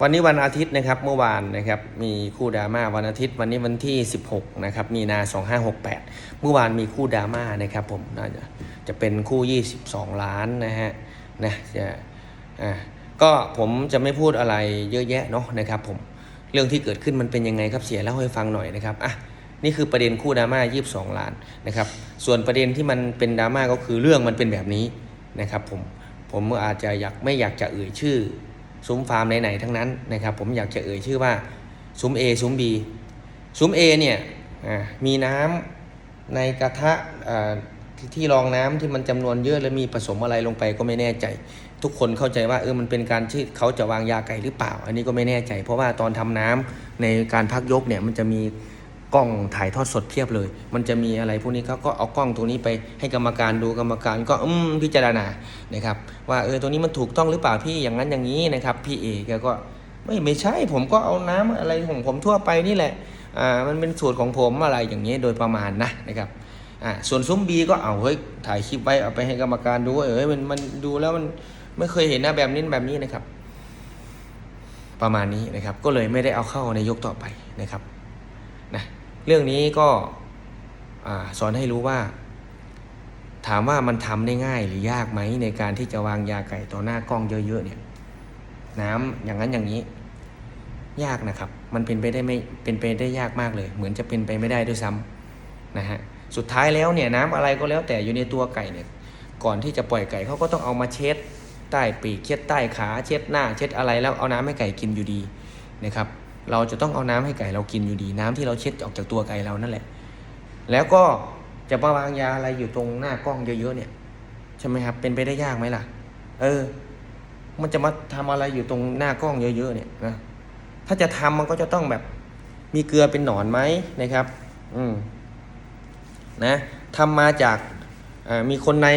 วันนี้วันอาทิตย์นะครับเมื่อวานนะครับมีคู่ดราม่าวันอาทิตย์วันนี้วันที่ 16นะครับมีนา 2568 เมื่อวานมีคู่ดราม่านะครับผมน่าจะจะเป็นคู่ 22 ล้านนะฮะนะจะอ่าก็ผมจะไม่พูดอะไรเยอะแยะเนาะนะครับผมเรื่องที่เกิดขึ้นมันเป็นยังไงครับเสียเล่าให้ฟังหน่อยนะครับอะนี่คือประเด็นคู่ดราม่า 22 ล้านนะครับส่วนประเด็นที่มันเป็นดราม่าก็คือเรื่องมันเป็นแบบนี้นะครับผมผมอาจจะอยากไม่อยากจะเอ่ยชื่อ ซุ้มฟาร์มไหนๆทั้งนั้นนะครับ ผมอยากจะเอ่ยชื่อว่าซุ้ม A ซุ้ม B ซุ้ม A เนี่ยมีน้ำในกระทะที่ที่รองน้ำที่มันจำนวนเยอะและมีผสมอะไรลงไปก็ไม่แน่ใจ ทุกคนเข้าใจว่าเออมันเป็นการที่เขาจะวางยาไก่หรือเปล่า อันนี้ก็ไม่แน่ใจ เพราะว่าตอนทำน้ำในการพักยกเนี่ยมันจะมี กล้องถ่ายทอดสดเพียบเลย มันจะมีอะไรพวกนี้เขาก็เอากล้องตรงนี้ไปให้กรรมการดูกรรมการก็อืมพิจารณานะครับว่าเออตัวนี้มันถูกต้องหรือเปล่าพี่อย่างนั้นอย่างนี้นะครับพี่เอแกก็ไม่ไม่ใช่ผมก็เอาน้ำอะไรของผมทั่วไปนี่แหละอ่ามันเป็นสูตรของผมอะไรอย่างนี้โดยประมาณนะนะครับอ่าส่วนซุ้มบีก็เอาเฮ้ยถ่ายคลิปไว้เอาไปให้กรรมการดูเออมันมันดูแล้วมันไม่เคยเห็นนะแบบนี้แบบนี้นะครับ ประมาณนี้นะครับก็เลยไม่ได้เอาเข้าในยกต่อไปนะครับนะ เรื่องนี้ก็สอนให้รู้ว่า ถามว่ามันทำได้ง่ายหรือยากไหมในการที่จะวางยาไก่ต่อหน้ากล้องเยอะๆเนี่ยน้ำอย่างนั้นอย่างนี้ ยากนะครับ มันเป็นไปได้ไม่เป็นไปได้ยากมากเลย เหมือนจะเป็นไปไม่ได้ด้วยซ้ำนะฮะสุดท้ายแล้วเนี่ยน้ำอะไรก็แล้วแต่อยู่ในตัวไก่เนี่ยก่อนที่จะปล่อยไก่เขาก็ต้องเอามาเช็ดใต้ปีกเช็ดใต้ขาเช็ดหน้า เช็ดอะไรแล้วเอาน้ำให้ไก่กินอยู่ดีนะครับ เราจะต้องเอาน้ำให้ไก่เรากินอยู่ดีน้ำที่เราเช็ดออกจากตัวไก่เรานั่นแหละ แล้วก็จะมาวางยาอะไรอยู่ตรงหน้ากล้องเยอะๆเนี่ยใช่ไหมครับ เป็นไปได้ยากไหมล่ะ เออ มันจะมาทำอะไรอยู่ตรงหน้ากล้องเยอะๆเนี่ยนะถ้าจะทำมันก็จะต้องแบบมีเกลือเป็นหนอนไหมนะครับ อืมนะทำมาจากมีคนใน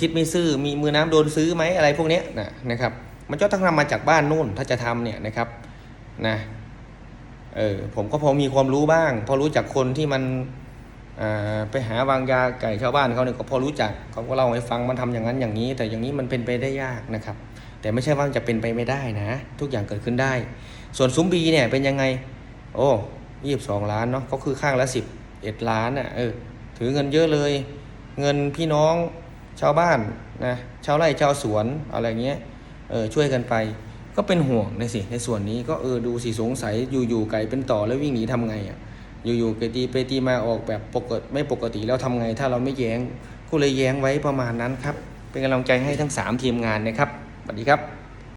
คิดไม่ซื่อ มีมือน้ำโดนซื้อไหมอะไรพวกนี้นะนะครับ มันก็ต้องทำมาจากบ้านนู่นถ้าจะทำเนี่ยนะครับนะ เออผมก็พอมีความรู้บ้าง พอรู้จักคนที่มันไปหาวางยาไก่ชาวบ้านเขาเนี่ยก็พอรู้จักเขาก็เล่าให้ฟังมันทำอย่างนั้นอย่างนี้ แต่อย่างนี้มันเป็นไปได้ยากนะครับ แต่ไม่ใช่ว่าจะเป็นไปไม่ได้นะ ทุกอย่างเกิดขึ้นได้ ส่วนซุ้มบีเนี่ยเป็นยังไง โอ้ยี่สิบสองล้านเนาะก็คือข้างละสิบเอ็ดล้านอะเออถือเงินเยอะเลย เงินพี่น้องชาวบ้านนะชาวไร่ชาวสวนอะไรเงี้ยเออช่วยกันไป ก็เป็นห่วงในสิในส่วนนี้ก็เออดูสิสงสัยอยู่ๆไก่เป็นต่อแล้ววิ่งหนีทำไงอะอยู่ๆไก่ตีไปตีมาออกแบบปกติไม่ปกติแล้วทำไง ถ้าเราไม่แย้งก็เลยแย้งไว้ประมาณนั้นครับ เป็นกำลังใจให้ทั้ง 3 ทีมงานนะครับสวัสดีครับ